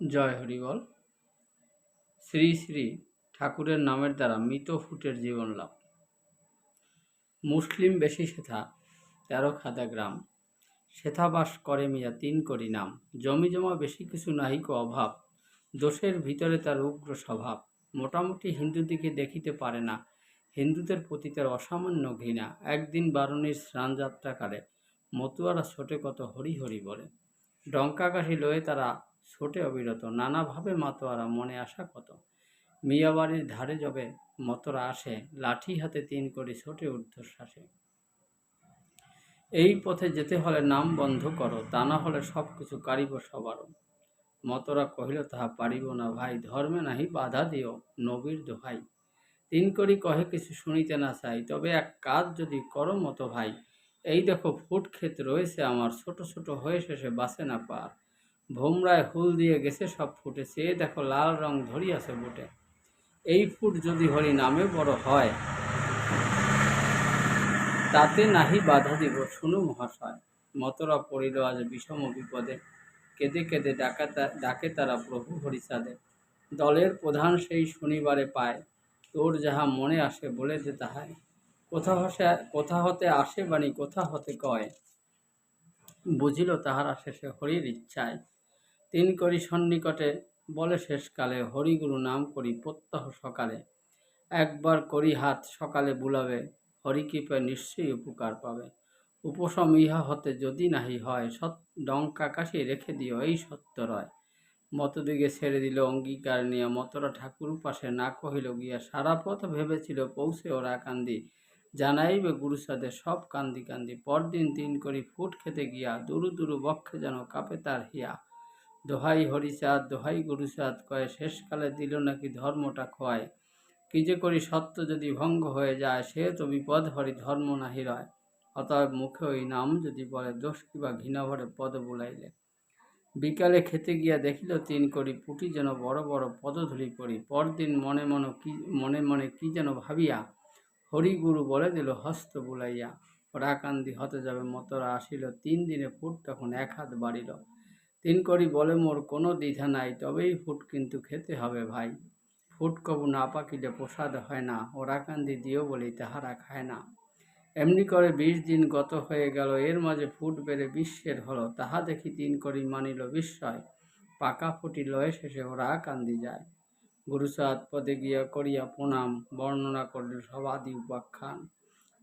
জয় হরিবল শ্রী শ্রী ঠাকুরের নামের দ্বারা মৃত ফুটের জীবন লাভ। মুসলিম বেশি সেথা, তেরো খাদা গ্রাম। সেথা বাস করে মিয়া তিন করি নাম। জমি জমা বেশি কিছু নাহিক অভাব। দোষের ভিতরে তার উগ্র স্বভাব। মোটামুটি হিন্দু দিকে দেখিতে পারে না। হিন্দুদের প্রতি তার অসামান্য ঘৃণা। একদিন বারণীর স্নানযাত্রাকালে মতুয়ারা ছোটে কত হরি হরি বলে। ডঙ্কাকাশি লয়ে তারা ছোটে অবিরত, নানাভাবে মাতোয়ারা, মনে আসা কত। মিয়াবাড়ির ধারে যবে মতরা আসে, লাঠি হাতে তিন করে ছোটে ঊর্ধ্বশ্বাসে। এই পথে যেতে হলে নাম বন্ধ করো, তা না হলে সব কিছু কারিব সবারও। মতরা কহিল, তাহা পারিব না ভাই, ধর্মে নাহি বাধা দিও, নবীর দোহাই। তিন করি কহে, কিছু শুনিতে না চাই, তবে এক কাজ যদি করো মতো ভাই, এই দেখো ফুট ক্ষেত রয়েছে আমার, ছোট ছোট হয়ে শেষে বাসে না পার। ভোমরায় হুল দিয়ে গেছে, সব ফুটে সে দেখো, লাল রং ধরিয়াছে বুটে। এই ফুট যদি হরি নামে বড় হয়, তাতে নাহি বাধা দিব। শুনু মহাশয়, মতরা পড়িল আজ বিষম বিপদে। কেঁদে কেঁদে ডাকা ডাকে তারা প্রভু হরিচাঁদে। দলের প্রধান সেই শনিবারে পায়। তোর যাহা মনে আসে বলে দে তাহায়। কোথা হসে, কোথা হতে আসে বাণী, কোথা হতে কয়? বুঝিল তাহারা শেষে হরির ইচ্ছায়। তিন করি সন্নিকটে বলে শেষকালে, হরিগুরু নাম করি প্রত্যহ সকালে। একবার করি হাত সকালে বুলাবে হরিকৃপে নিশ্চয়ই উপকার পাবে। উপশম ইহা হতে যদি নাহি হয়, সৎ ডঙ্কা কাশি রেখে দিও এই সত্য রয়। মতদিকে ছেড়ে দিল অঙ্গীকার নিয়ে, মতরা ঠাকুর পাশে না কহিল গিয়া, সারা পথ ভেবেছিল পৌঁছে ওরা কান্দি। জানাইবে গুরুসাদে সব কান্দি কান্দি। পরদিন তিন করি ফুট খেতে গিয়া, দুরু দুরু বক্ষে যেন কাপে তার হিয়া। দোহাই হরিচাঁদ, দোহাই গুরুচাঁদ কয়ে, শেষকালে দিল নাকি ধর্মটা খোয়ায় কি যে করি সত্য যদি ভঙ্গ হয়ে যায়, সে তো বিপদ হরি ধর্ম নাহি রয় অতএব মুখে ওই নাম যদি বলে, দোষ কিবা ঘৃণা ভরে পদ বুলাইলে? বিকালে খেতে গিয়া দেখিল তিন করি পুটি যেন বড় বড় পদধূলি করি। পরদিন মনে মনে কি, মনে মনে কি যেন ভাবিয়া, হরিগুরু বলে দিল, হস্ত বুলাইয়া রাকান্দি হতে যাবে মতরা আসিল। তিন দিনে ফুট তখন এক হাত বাড়িল। তিন করি বলে মোর কোনো দ্বিধা নাই, তবেই ফুট কিন্তু খেতে হবে ভাই। ফুট কবু না পাকিলে প্রসাদ হয় না ওরাকান্দি দিও বলি তাহারা খায় না। এমনি করে বিশ দিন গত হয়ে গেল, এর মাঝে ফুট বেড়ে বিশ্বের হলো, তাহা দেখি তিন করি মানিল বিস্ময়। পাকা ফুটি লয়ে শেষে ওরা কান্দি যায়। গুরুসাদ পদে গিয়া করিয়া প্রণাম, বর্ণনা করলে সব আদি উপাখ্যান।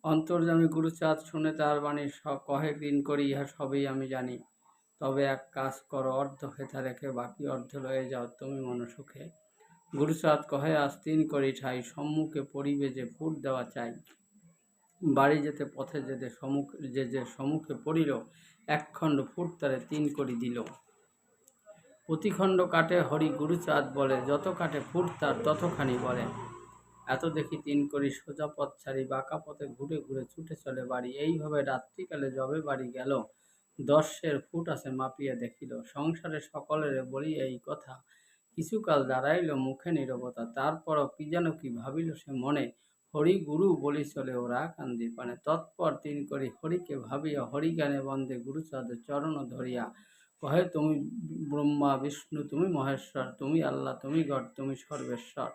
অন্তর্জামী গুরুচাঁদ শুনে তার বাণী কহে দিন করি, ইহা সবই আমি জানি। তবে এক কাজ করো, অর্ধ খেতা রেখে বাকি অর্ধ লয়ে যাও। তুমি মনসুখে। গুরুচাঁদ কহে, আজ তিন করি ঠাই, সম্মুখে পড়িবে যে ফুট দেওয়া চাই। বাড়ি যেতে, পথে যেতে, সম্মুখ যে যে সম্মুখে পড়িল, একখণ্ড ফুট তারে তিন করি দিল। প্রতিখণ্ড কাটে হরি গুরুচাঁদ বলে, যত কাটে ফুট তার ততখানি বলে। এত দেখি তিন করি সোজা পথ ছাড়ি, বাঁকা পথে ঘুরে ঘুরে ছুটে চলে বাড়ি। এইভাবে রাত্রিকালে যবে বাড়ি গেল দশের ফুট আছে মাপিয়া দেখিল। সংসারে সকলের বলি এই কথা। কিছুকাল দাঁড়াইল মুখে নীরবতা। তারপরও কি যেন কি ভাবিল সে মনে। হরি গুরু বলি চলে ওরা কান্দি পানে। তৎপর তিন করি হরিকে ভাবিয়া হরিগানে বন্দে গুরুচাঁদের চরণ ধরিয়া কহে, তুমি ব্রহ্মা, বিষ্ণু, তুমি মহেশ্বর, তুমি আল্লাহ, তুমি গড, তুমি সর্বেশ্বর।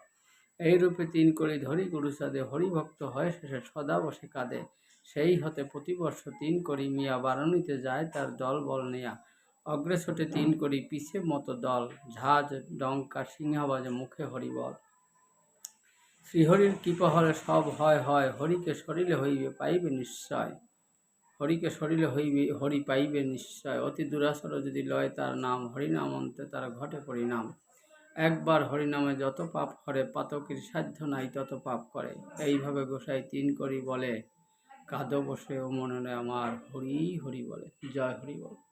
এইরূপে তিন করি ধরি গুরুচাঁদে। হরিভক্ত হয়ে শেষে সদা বসে কাঁদে। সেই হতে প্রতিবর্ষ তিন করি মিয়া বারণীতে যায় তার দল বল নেয়া। অগ্রেসটে তিন করি পিছে মতো দল, ঝাঁজ, ডঙ্কা, সিংহাবাজে মুখে হরিবল শ্রীহরির কৃপা হলে সব হয় হয়, হরিকে শরীরে হইবে, পাইবে নিশ্চয়। হরিকে শরীরে হইবে, হরি পাইবে নিশ্চয়। অতি দুরাসর যদি লয় তার নাম হরিনামন্তে তার ঘটে পরিণাম। একবার হরিনামে যত পাপ করে, পাতকের সাধ্য নাই তত পাপ করে। এইভাবে গোসাই তিন করি বলে কাঁদো বসে ও মনে আমার হরি হরি বলে জয় হরি বল।